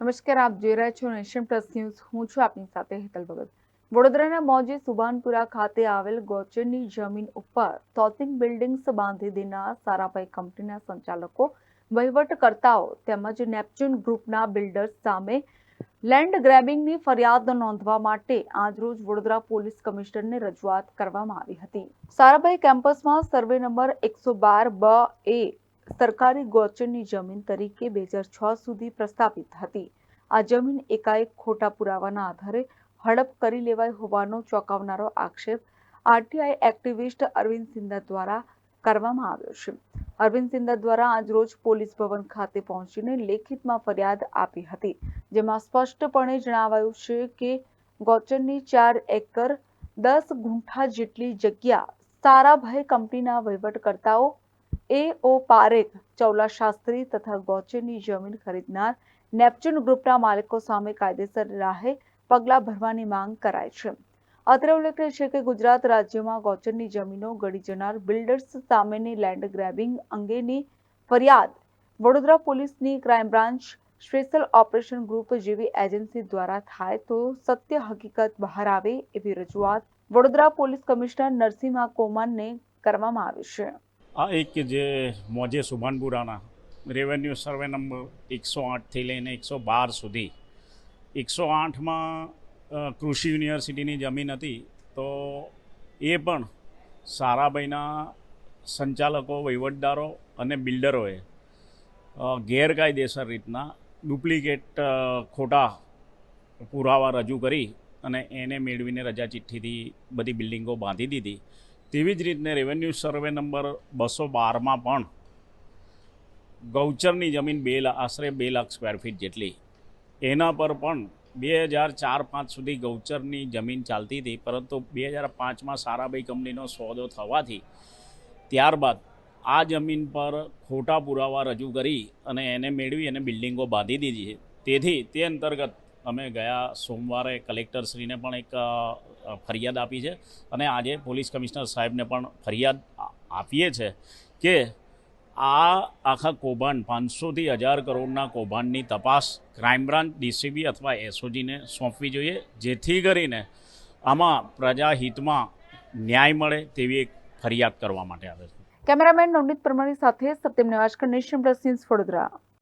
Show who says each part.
Speaker 1: નમસ્કાર, આપ જોઈ રહ્યા છો નેશન પ્લસ ન્યૂઝ. હું છું આપની સાથે હેતલ ભગત. વડોદરાના મોજે સુભાનપુરા ખાતે આવેલ ગોચરની જમીન ઉપર તોતિંગ બિલ્ડિંગ્સ બાંધી દેનાર સારાભાઈ કંપનીના સંચાલકો, વહીવટકર્તાઓ તેમજ નેપચ્યુન ગ્રુપના બિલ્ડર્સ સામે લેન્ડ ગ્રેબિંગની ફરિયાદ નોંધવા માટે આજરોજ વડોદરા પોલીસ કમિશનરને રજૂઆત કરવામાં આવી હતી. સારાભાઈ કેમ્પસમાં સર્વે નંબર એકસો બાર બ એ સરકારી ગોચરની જમીન તરીકે બે હજાર છ સુધી પ્રસ્થાપિત હતી. આ જમીન એકાએક ખોટા પુરાવાના આધારે હડપ કરી લેવાઈ હોવાનો ચોંકાવનારો આક્ષેપ આરટીઆઈ એક્ટિવિસ્ટ અરવિંદ સિંધા દ્વારા કરવામાં આવ્યો છે. અરવિંદ સિંધા દ્વારા આજરોજ પોલીસ ભવન ખાતે પહોંચીને લેખિતમાં ફરિયાદ આપી હતી, જેમાં સ્પષ્ટપણે જણાવાયું છે કે ગોચરની ચાર એકર દસ ગુંઠા જેટલી જગ્યા સારાભાઈ કંપનીના વહીવટકર્તાઓ એ ઓ પારેખ ચૌલા શાસ્ત્રી તથા ગોચરની જમીન ખરીદનાર નેપચ્યુન ગ્રુપના માલિકો સામે કાયદેસર રાહે પગલાં ભરવાની માંગ કરાય છે. અત્રે ઉલ્લેખનીય છે કે ગુજરાત રાજ્યમાં ગોચરની જમીનો ગળી જનાર બિલ્ડર્સ સામેની લેન્ડ ગ્રેબિંગ અંગેની ફરિયાદ વડોદરા પોલીસની crime branch special operation group જેવી એજન્સી દ્વારા થાય તો સત્ય હકીકત બહાર આવે એવી રજૂઆત વડોદરા પોલીસ કમિશનર નરસિંહ કોમાનને કરવામાં આવી છે.
Speaker 2: આ એક જે મોજે સુભાનપુરાના રેવન્યુ સર્વે નંબર એકસો આઠથી લઈને એકસો બાર સુધી. એકસો આઠમાં કૃષિ યુનિવર્સિટીની જમીન હતી, તો એ પણ સારાભાઈના સંચાલકો, વહીવટદારો અને બિલ્ડરોએ ગેરકાયદેસર રીતના ડુપ્લિકેટ ખોટા પુરાવા રજૂ કરી અને એને મેળવીને રજા ચિઠ્ઠીથી બધી બિલ્ડિંગો બાંધી દીધી. તેવી જ રીતને રેવન્યુ સર્વે નંબર બસો બારમાં પણ ગૌચરની જમીન બે આશરે બે લાખ સ્ક્વેર ફીટ જેટલી. એના પર પણ બે હજાર ચાર પાંચ સુધી ગૌચરની જમીન ચાલતી હતી, પરંતુ બે હજાર પાંચમાં સારાભાઈ કંપનીનો સોદો થવાથી ત્યારબાદ આ જમીન પર ખોટા પુરાવા રજૂ કરી અને એને મેળવી અને બિલ્ડિંગો બાંધી દીધી છે. તેથી તે અંતર્ગત અમે ગયા સોમવારે કલેક્ટરશ્રીને પણ એક ફરિયાદ આપી છે અને આજે પોલીસ કમિશનર સાહેબને પણ ફરિયાદ આપીએ છે કે આ આખા કૌભાંડ, પાંચસોથી હજાર કરોડના કૌભાંડની તપાસ ક્રાઇમ બ્રાન્ચ, ડીસીબી અથવા એસઓજીને સોંપવી જોઈએ, જેથી કરીને આમાં પ્રજાહિતમાં ન્યાય મળે તેવી એક ફરિયાદ કરવા માટે આવે છે.
Speaker 1: કેમેરામેન નવનીત પરમાણી સાથે Satyam Nivaskar Nation Plus News Vadodara.